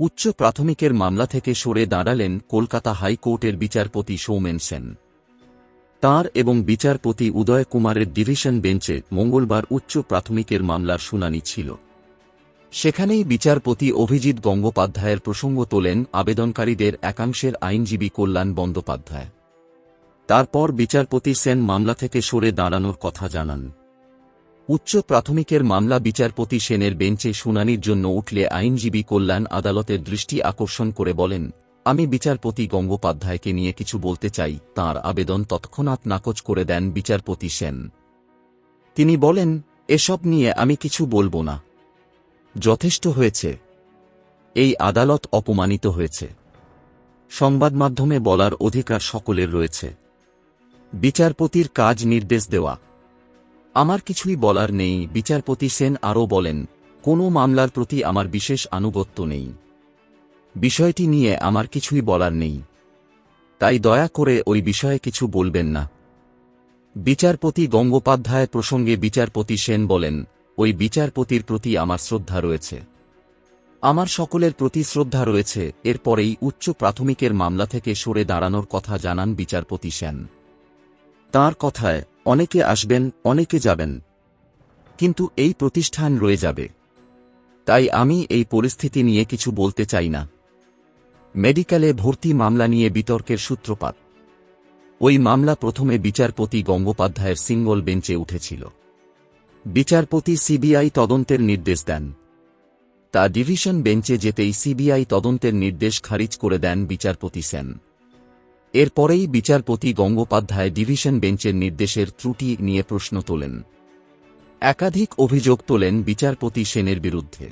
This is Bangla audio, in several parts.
উচ্চ প্রাথমিকের মামলা থেকে সরে দাঁড়ালেন কলকাতা হাইকোর্টের বিচারপতি সৌমেন সেন। তাঁর এবং বিচারপতি উদয় কুমারের ডিভিশন বেঞ্চে মঙ্গলবার উচ্চ প্রাথমিকের মামলার শুনানি ছিল। সেখানেই বিচারপতি অভিজিৎ গঙ্গোপাধ্যায়ের প্রসঙ্গ তোলেন আবেদনকারীদের একাংশের আইনজীবী কল্যাণ বন্দ্যোপাধ্যায়। তারপর বিচারপতি সেন মামলা থেকে সরে দাঁড়ানোর কথা জানান। উচ্চ প্রাথমিকের মামলা বিচারপতি সেনের বেঞ্চে শুনানির জন্য উঠলে আইনজীবী কল্যাণ আদালতের দৃষ্টি আকর্ষণ করে বলেন, আমি বিচারপতি গঙ্গোপাধ্যায়কে নিয়ে কিছু বলতে চাই। তার আবেদন তৎক্ষণাৎ নাকচ করে দেন বিচারপতি সেন। তিনি বলেন, এসব নিয়ে আমি কিছু বলব না। যথেষ্ট হয়েছে। এই আদালত অপমানিত হয়েছে। সংবাদ মাধ্যমে বলার অধিকার সকলের রয়েছে। বিচারপতির কাজ নির্দেশ দেওয়া। আমার কিছুই বলার নেই, বিচারপতি সেন আরও বলেন, কোনো মামলার প্রতি আমার বিশেষ আনুগত্য নেই। বিষয়টি নিয়ে আমার কিছুই বলার নেই। তাই দয়া করে ওই বিষয়ে কিছু বলবেন না। বিচারপতি গঙ্গোপাধ্যায় প্রসঙ্গে বিচারপতি সেন বলেন, ওই বিচারপতির প্রতি আমার শ্রদ্ধা রয়েছে। আমার সকলের প্রতি শ্রদ্ধা রয়েছে, এরপরেই উচ্চ প্রাথমিকের মামলা থেকে সরে দাঁড়ানোর কথা জানান বিচারপতি সেন। তার কথায়, অনেকে আসবেন, অনেকে যাবেন। কিন্তু এই প্রতিষ্ঠান রয়ে যাবে। তাই আমি এই পরিস্থিতি নিয়ে কিছু বলতে চাই না। মেডিকেলে ভর্তি মামলা নিয়ে বিতর্কের সূত্রপাত। ওই মামলা প্রথমে বিচারপতি গঙ্গোপাধ্যায়ের সিঙ্গল বেঞ্চে উঠেছিল। বিচারপতি সিবিআই তদন্তের নির্দেশ দেন। তা ডিভিশন বেঞ্চে যেতেই সিবিআই তদন্তের নির্দেশ খারিজ করে দেন বিচারপতি সেন। এরপরেই বিচারপতি গঙ্গোপাধ্যায় ডিভিশন বেঞ্চের নির্দেশের ত্রুটি নিয়ে প্রশ্ন তোলেন। একাধিক অভিযোগ তোলেন বিচারপতি সেনের বিরুদ্ধে।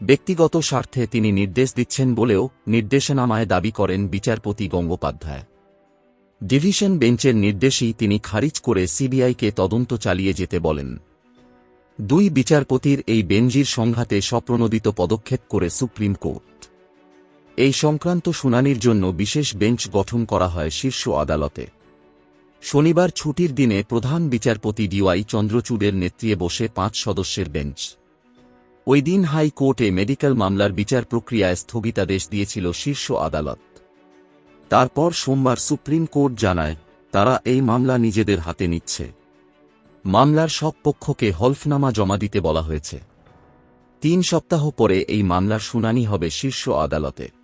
ব্যক্তিগত স্বার্থে তিনি নির্দেশ দিচ্ছেন বলেও নির্দেশনামায় দাবি করেন বিচারপতি গঙ্গোপাধ্যায়। ডিভিশন বেঞ্চের নির্দেশেই তিনি খারিজ করে সিবিআইকে তদন্ত চালিয়ে যেতে বলেন। দুই বিচারপতির এই বেঞ্জির সংঘাতে স্বপ্রণোদিত পদক্ষেপ করে সুপ্রিম কোর্ট। এই সংক্রান্ত শুনানির জন্য বিশেষ বেঞ্চ গঠন করা হয় শীর্ষ আদালতে। শনিবার ছুটির দিনে প্রধান বিচারপতি ডিওয়াই চন্দ্রচূড়ের নেতৃত্বে বসে পাঁচ সদস্যের বেঞ্চ। ওই দিন হাইকোর্টে মেডিকেল মামলার বিচার প্রক্রিয়ায় স্থগিতাদেশ দিয়েছিল শীর্ষ আদালত। তারপর সোমবার সুপ্রিম কোর্ট জানায়, তারা এই মামলা নিজেদের হাতে নিচ্ছে। মামলার সব পক্ষকে হলফনামা জমা দিতে বলা হয়েছে। তিন সপ্তাহ পরে এই মামলার শুনানি হবে শীর্ষ আদালতে।